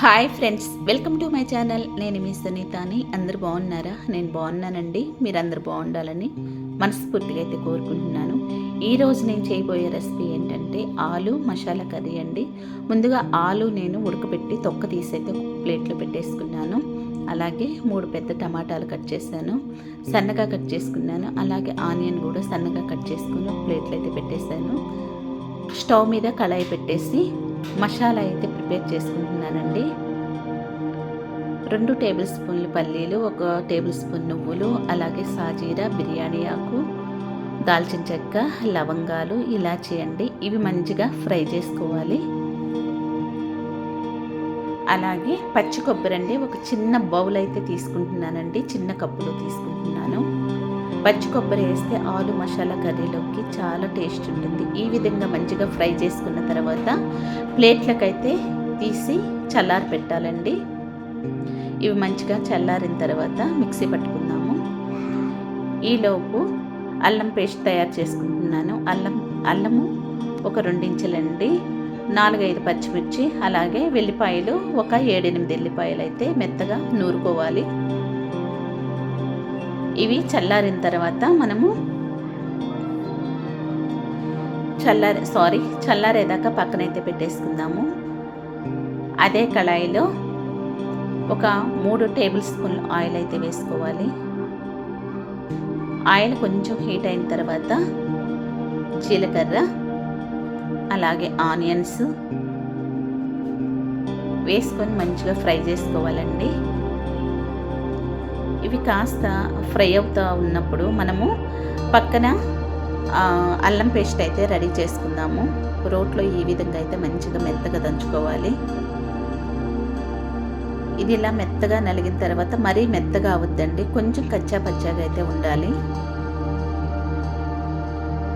Hi friends welcome to my channel. నేను మీ సునీతాని. అందరు బాగున్నారా? నేను బాగున్నానండి. మీరు అందరు బాగుండాలని మనస్ఫూర్తిగా అయితే కోరుకుంటున్నాను. ఈరోజు నేను చేయబోయే రెసిపీ ఏంటంటే ఆలు మసాలా కర్రీ అండి. ముందుగా ఆలు నేను ఉడకబెట్టి తొక్క తీసైతే ప్లేట్లో పెట్టేసుకున్నాను. అలాగే మూడు పెద్ద టమాటాలు కట్ చేశాను. సన్నగా కట్ చేసుకున్నాను. అలాగే ఆనియన్ కూడా సన్నగా కట్ చేసుకుని ప్లేట్లు అయితే పెట్టేశాను. స్టవ్ మీద కళాయి పెట్టేసి మసాలా అయితే ప్రిపేర్ చేసుకుంటున్నానండి. రెండు టేబుల్ స్పూన్లు పల్లీలు ఒక టేబుల్ స్పూన్ నువ్వులు అలాగే సాజీరా బిర్యానీ ఆకు దాల్చిన చెక్క లవంగాలు ఇలాచీ అండి. ఇవి మంచిగా ఫ్రై చేసుకోవాలి. అలాగే పచ్చి కొబ్బరి అండి ఒక చిన్న బౌల్ అయితే తీసుకుంటున్నానండి. చిన్న కప్పులో తీసుకుంటున్నాను. పచ్చి కొబ్బరి వేస్తే ఆలు మసాలా కర్రీలోకి చాలా టేస్ట్ ఉంటుంది. ఈ విధంగా మంచిగా ఫ్రై చేసుకున్న తర్వాత ప్లేట్లకైతే తీసి చల్లారి పెట్టాలండి. ఇవి మంచిగా చల్లారిన తర్వాత మిక్సీ పట్టుకుందాము. ఈలోపు అల్లం పేస్ట్ తయారు చేసుకుంటున్నాను. అల్లం అల్లము ఒక రెండించలండి. నాలుగైదు పచ్చిమిర్చి అలాగే వెల్లిపాయలు ఒక ఏడెనిమిది వెల్లిపాయలు అయితే మెత్తగా నూరుకోవాలి. ఇవి చల్లారిన తర్వాత మనము చల్లారి సారీ చల్లారేదాకా పక్కనైతే పెట్టేసుకుందాము. అదే కళాయిలో ఒక మూడు టేబుల్ స్పూన్ ఆయిల్ అయితే వేసుకోవాలి. ఆయిల్ కొంచెం హీట్ అయిన తర్వాత జీలకర్ర అలాగే ఆనియన్స్ వేసుకొని మంచిగా ఫ్రై చేసుకోవాలండి. ఇవి కాస్త ఫ్రై అవుతూ ఉన్నప్పుడు మనము పక్కన అల్లం పేస్ట్ అయితే రెడీ చేసుకుందాము. రోట్లో ఈ విధంగా అయితే మంచిగా మెత్తగా దంచుకోవాలి. ఇది ఇలా మెత్తగా నలిగిన తర్వాత మరీ మెత్తగా అవద్దండి. కొంచెం కచ్చా పచ్చాగా అయితే ఉండాలి.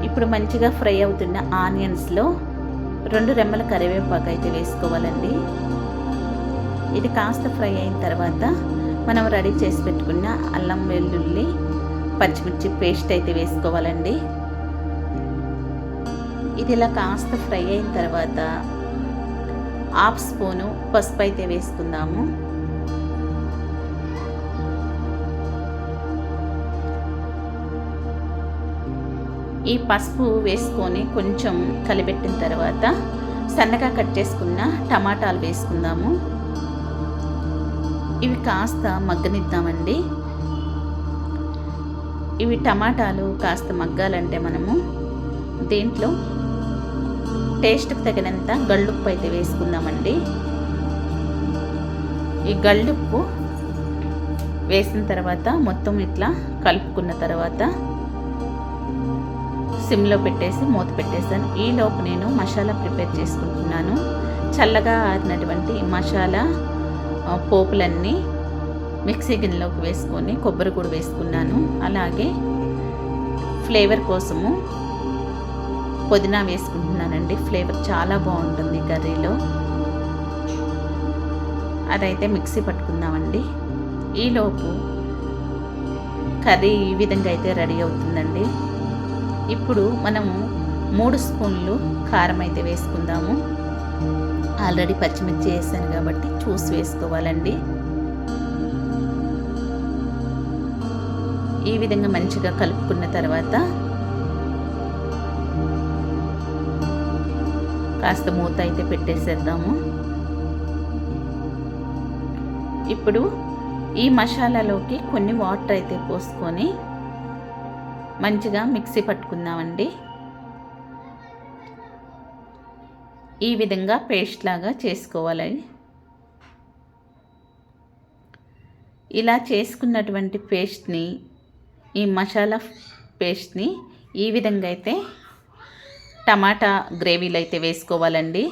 ఇప్పుడు మంచిగా ఫ్రై అవుతున్న ఆనియన్స్లో రెండు రెమ్మల కరివేపాకు అయితే వేసుకోవాలండి. ఇది కాస్త ఫ్రై అయిన తర్వాత మనం రెడీ చేసి పెట్టుకున్న అల్లం వెల్లుల్లి పచ్చిమిర్చి పేస్ట్ అయితే వేసుకోవాలండి. ఇది ఇలా కాస్త ఫ్రై అయిన తర్వాత హాఫ్ స్పూను పసుపు అయితే వేసుకుందాము. ఈ పసుపు వేసుకొని కొంచెం కలిపెట్టిన తర్వాత సన్నగా కట్ చేసుకున్న టమాటాలు వేసుకుందాము. ఇవి కాస్త మగ్గనిద్దామండి. ఇవి టమాటాలు కాస్త మగ్గాలంటే మనము దీంట్లో టేస్ట్కి తగినంత గళ్ళుప్పు అయితే వేసుకుందామండి. ఈ గళ్ళుప్పు వేసిన తర్వాత మొత్తం ఇట్లా కలుపుకున్న తర్వాత సిమ్లో పెట్టేసి మూత పెట్టేసాను ఈలోపు నేను మసాలా ప్రిపేర్ చేసుకుంటున్నాను. చల్లగా ఆరినటువంటి మసాలా పోపులన్నీ మిక్సీ గిన్నెలోకి వేసుకొని కొబ్బరి కూడా వేసుకున్నాను. అలాగే ఫ్లేవర్ కోసము పుదీనా వేసుకుంటున్నానండి. ఫ్లేవర్ చాలా బాగుంటుంది కర్రీలో. అదైతే మిక్సీ పట్టుకుందామండి. ఈలోపు కర్రీ ఈ విధంగా అయితే రెడీ అవుతుందండి. ఇప్పుడు మనము మూడు స్పూన్లు కారం అయితే వేసుకుందాము. ఆల్రెడీ పచ్చిమిర్చి వేసాను కాబట్టి చూసి వేసుకోవాలండి. ఈ విధంగా మంచిగా కలుపుకున్న తర్వాత కాస్త మూత అయితే పెట్టేసేద్దాము. ఇప్పుడు ఈ మసాలాలోకి కొన్ని వాటర్ అయితే పోసుకొని మంచిగా మిక్సీ పట్టుకుందామండి. ఈ విధంగా పేస్ట్ లాగా చేసుకోవాలి. ఇలా చేసుకున్నటువంటి పేస్ట్ని ఈ మసాలా పేస్ట్ని ఈ విధంగా అయితే టమాటా గ్రేవీలు అయితే వేసుకోవాలండి.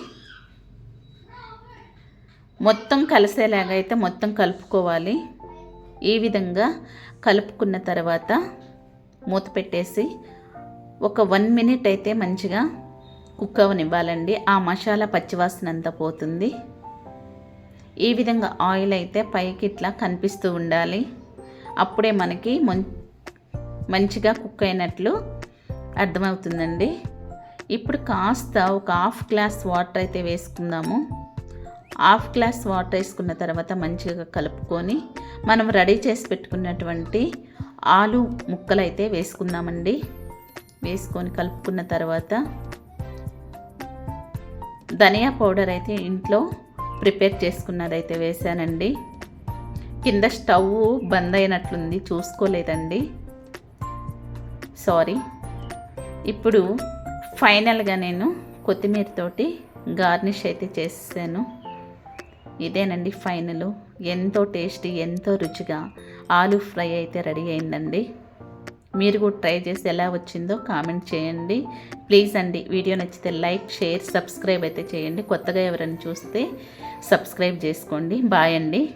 మొత్తం కలిసేలాగా అయితే మొత్తం కలుపుకోవాలి. ఈ విధంగా కలుపుకున్న తర్వాత మూత పెట్టేసి ఒక వన్ మినిట్ అయితే మంచిగా కుక్ అవనివ్వాలండి. ఆ మసాలా పచ్చివాసన అంతా పోతుంది. ఈ విధంగా ఆయిల్ అయితే పైకి ఇట్లా కనిపిస్తూ ఉండాలి. అప్పుడే మనకి మంచిగా కుక్ అయినట్లు అర్థమవుతుందండి. ఇప్పుడు కాస్త ఒక హాఫ్ గ్లాస్ వాటర్ అయితే వేసుకుందాము. హాఫ్ గ్లాస్ వాటర్ వేసుకున్న తర్వాత మంచిగా కలుపుకొని మనం రెడీ చేసి పెట్టుకున్నటువంటి ఆలు ముక్కలు అయితే వేసుకుందామండి. వేసుకొని కలుపుకున్న తర్వాత ధనియా పౌడర్ అయితే ఇంట్లో ప్రిపేర్ చేసుకున్నదైతే వేసానండి కింద స్టవ్ బంద్ అయినట్లుంది చూసుకోలేదండి. సారీ. ఇప్పుడు ఫైనల్గా నేను కొత్తిమీరతోటి గార్నిష్ అయితే చేసాను ఇదేనండి ఫైనల్. ఎంతో టేస్టీ ఎంతో రుచిగా ఆలు ఫ్రై అయితే రెడీ అయిందండి. మీరు కూడా ట్రై చేసి ఎలా వచ్చిందో కామెంట్ చేయండి. ప్లీజ్ అండి వీడియో నచ్చితే లైక్ షేర్ సబ్స్క్రైబ్ అయితే చేయండి. కొత్తగా ఎవరైనా చూస్తే సబ్స్క్రైబ్ చేసుకోండి. బాయ్ అండి.